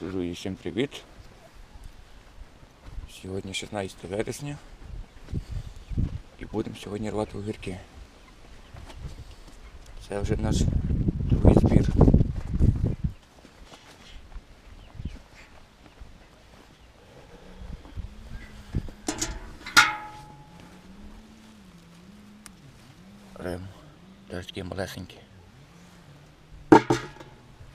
Друзі, всім привіт. Сьогодні 16 вересня. І будемо сьогодні рвати огірки. Це вже наш другий збір. Рем. Теж такі малесенькі. Ось такий ще є. Тут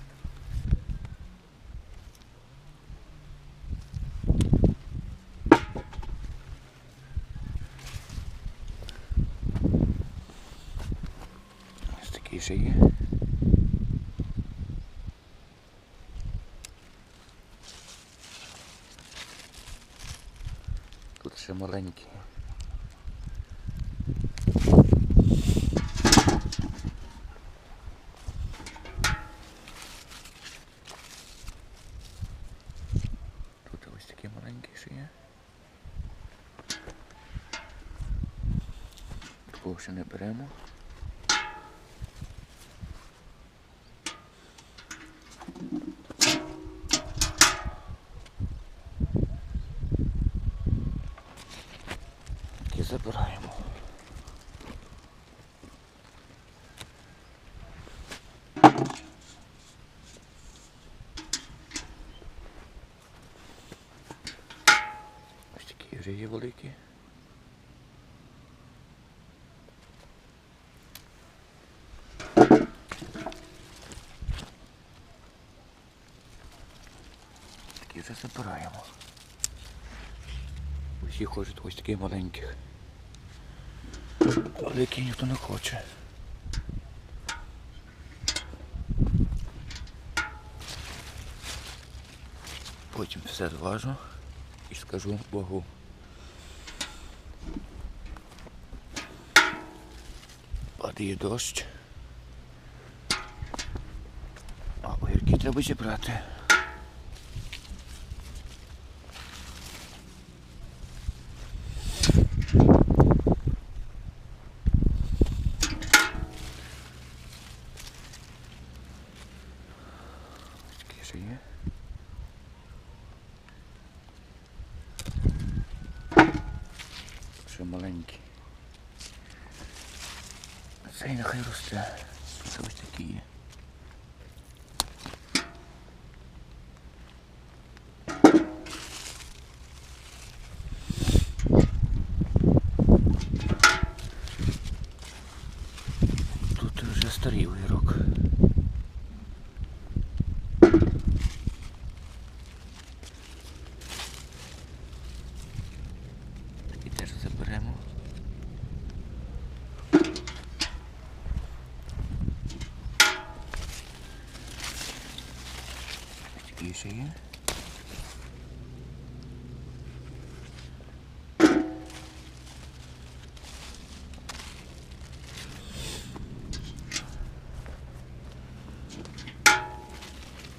ще маленький. Тут ось такий маленький ще є. Такого ще не беремо. І забираємо. Ось такі вже є великі. Такі вже забираємо. Усі хочуть ось таких маленьких. Але які ніхто не хоче. Потім все зважу і скажу Богу. Падає дощ. А огірки треба зібрати. Такі ще є. Ще маленькі. Цей нехай росте. Це ось такі є. Тут вже старий огірок. І теж заберемо. Ось Такі ще є.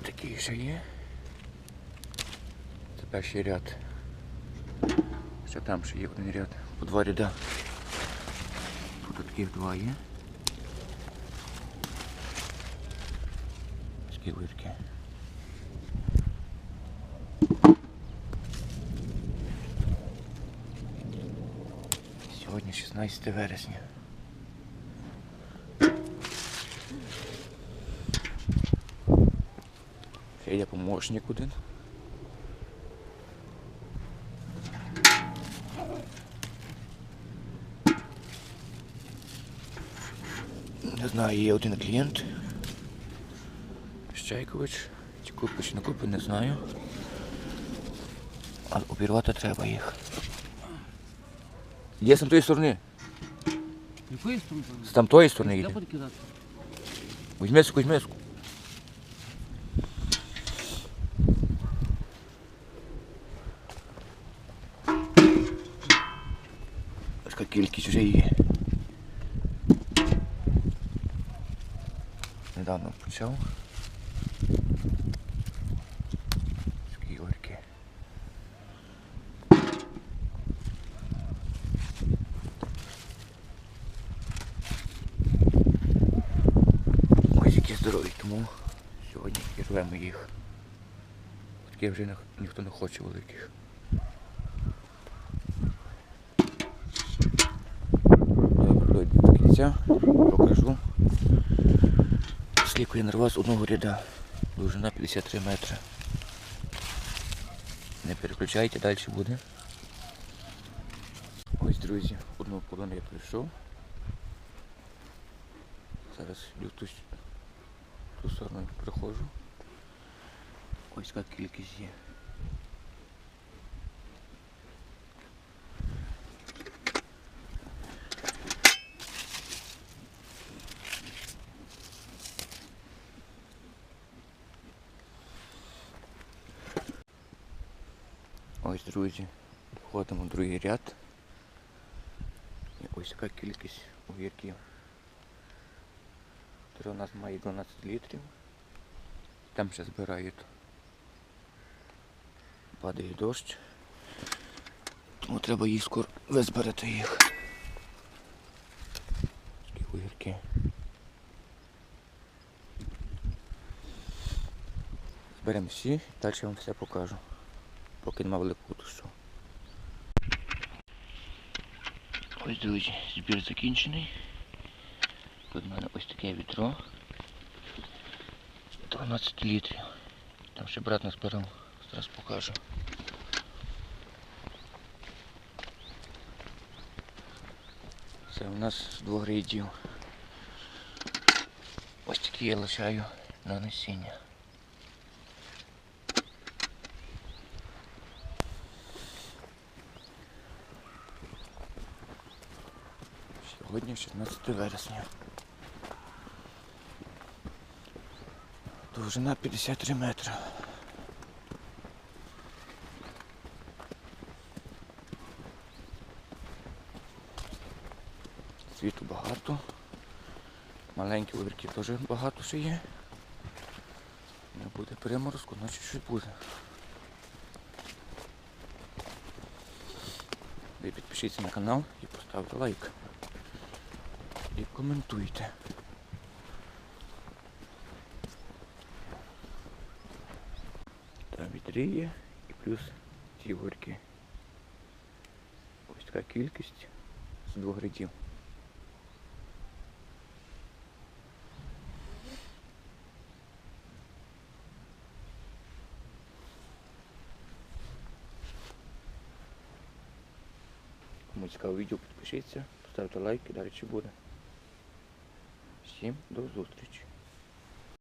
Такі ще є. Це перший ряд. Ще там ще є один ряд. По два ряда. Тут таких два є. Такі вирки. Сьогодні 16 вересня. Ще є помощник один. Не знаю, є один клієнт. Щайкович. Чи купить, чи не купить, не знаю. Але обірвати треба їх. Є з там тої сторони. Якої сторони? З там тої сторони Де йде. буде кидати? Візь миску, візь миску. Така кількість вже є. Недавно почав. Сьогодні і рвемо їх. Таке вже ніх- ніхто не хоче великих. Добре, дойду до кінця, покажу. Нарвав з одного ряда. Довжина 53 метри. Не переключайте, далі буде. Ось, друзі, одну половину я пройшов. Зараз йду в ту, с- ту сторону приходжу. Ось яка кількість є. Ось, друзі, входимо в другий ряд. І ось яка кількість огірків. Це у нас має 12 літрів. Там ще збирають. Падає дощ. Тому треба їх скоро визбирати їх. Такі огірки. Зберемо всі, далі вам все покажу. Поки нема великого дощу. Ось, друзі, збір закінчений. Тут в мене ось таке відро. 12 літрів. Там ще брат назбирав. Зараз покажу. Це у нас з двох рядів. Ось такі я лишаю на насіння. Сьогодні 16 вересня. Довжина 53 метри. Світу багато. Маленькі огірки теж багато ще є. Не буде приморозку, значить щось буде. Ви підпишіться на канал і поставте лайк. І коментуйте. Вітріє і плюс ці горьки. Ось така кількість з двох рядів. Кому цікаво відео, підпишіться, поставте лайк і далі буде. Всім до зустрічі.